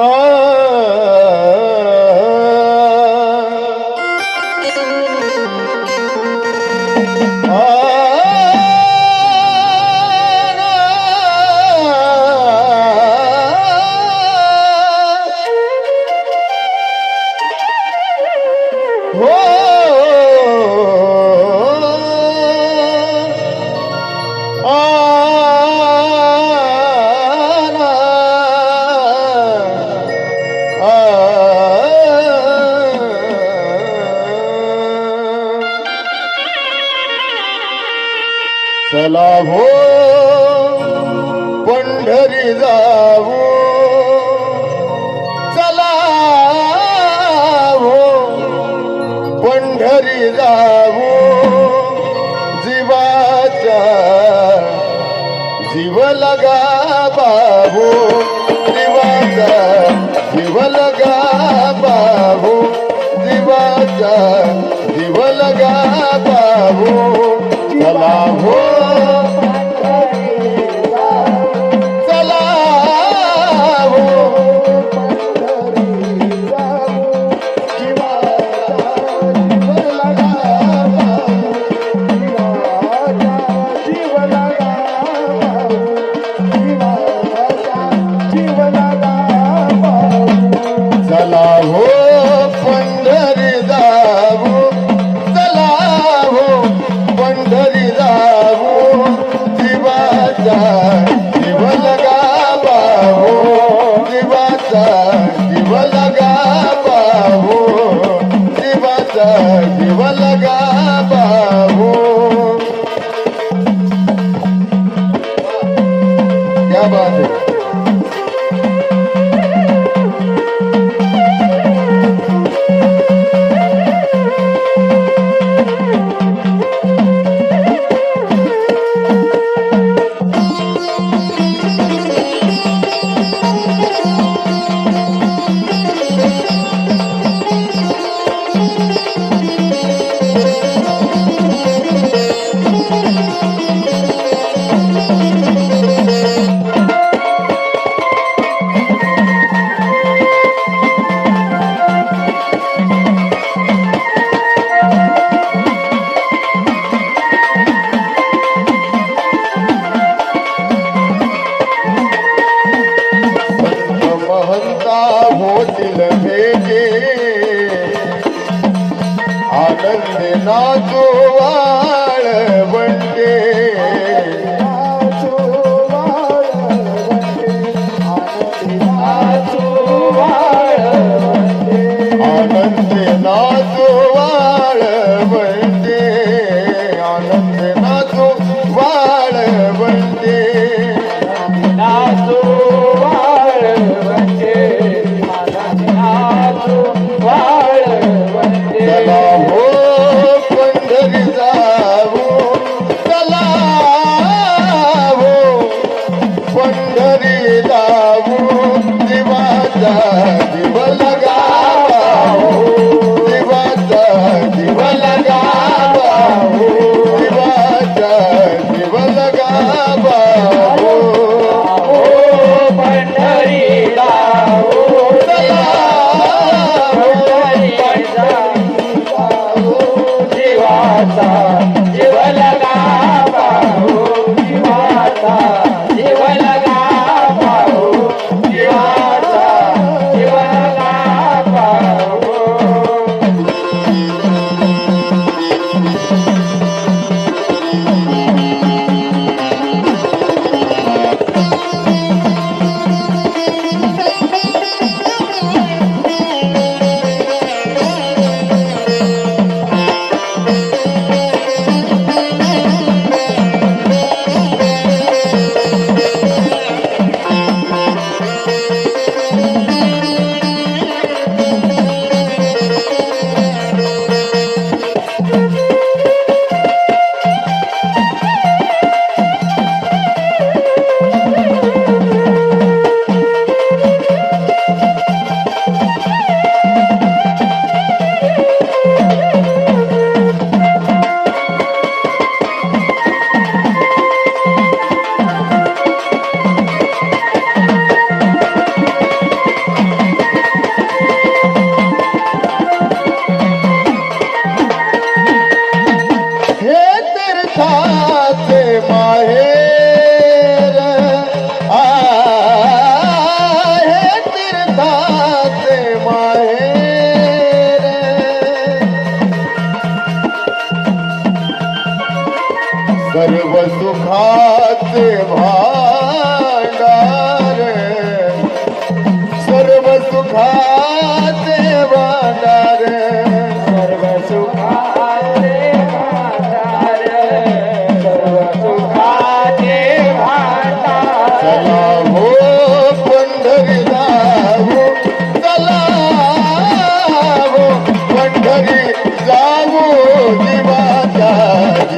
Oh चला भो पंढरी जाऊ. चला भो पंढरी जाऊ. जीवाच्या जीव लगा बाबू जीवाचा जीव लगा बाबू जीवाचा जीव लगा बाबू. चला भो Acabando.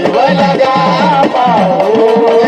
ìwọ́lájà máa wò ó.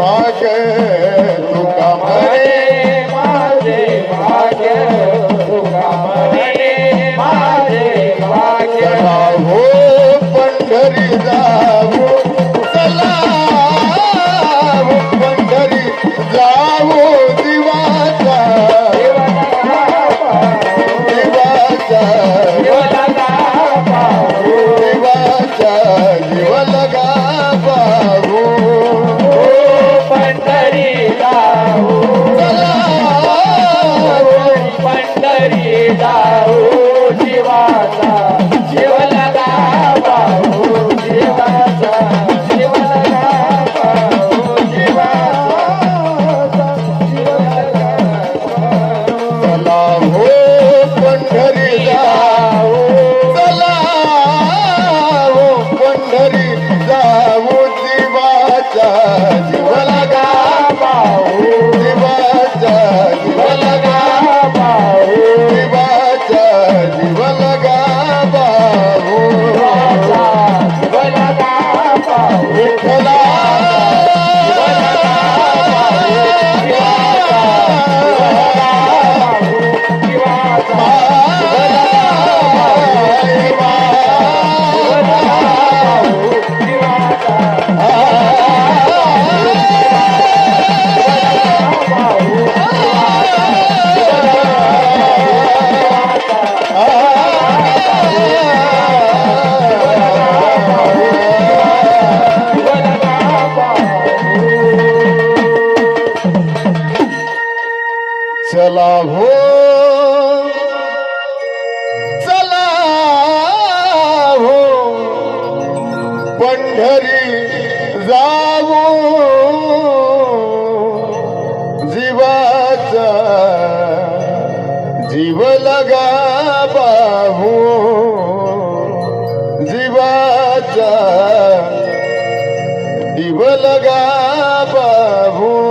ಸಾಗ जीवला जावो जीवाचा जीव लगा बाबू जीवाचा जीव लगा बाबू